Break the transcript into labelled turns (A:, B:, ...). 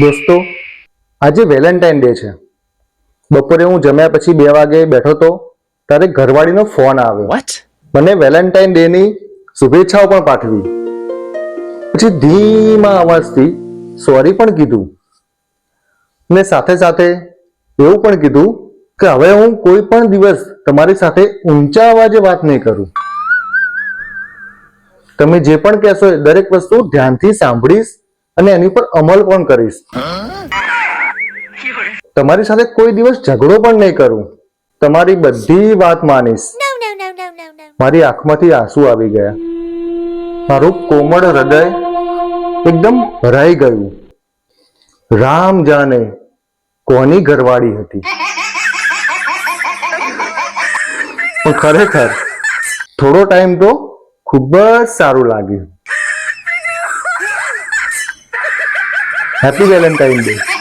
A: દોસ્તો આજે Valentine day છે. બપોરે હું જમ્યા પછી બે વાગે બેઠો તો ત્યારે ઘરવાળીનો ફોન આવ્યો. મને વેલેન્ટાઇન ડે ની શુભેચ્છાઓ પણ પાઠવી. પછી ધીમા અવાજથી સોરી પણ કીધું. ને સાથે સાથે એવું પણ કીધું કે હવે હું કોઈ પણ દિવસ તમારી સાથે ઊંચા અવાજે વાત નહીં કરું. તમે જે પણ કહેશો દરેક વસ્તુ ધ્યાનથી સાંભળીશ. અને એની પર અમલ પણ કરીશ. તમારી સાથે કોઈ દિવસ ઝઘડો પણ નહીં કરું. તમારી બધી વાત માનીશ. મારી આંખમાંથી આંસુ આવી ગયા. મારું કોમળ હૃદય એકદમ ભરાઈ ગયું. રામ જાને કોની ઘરવાળી હતી. પણ ખરેખર થોડો ટાઈમ તો ખૂબ જ સારું લાગ્યું. Happy Valentine day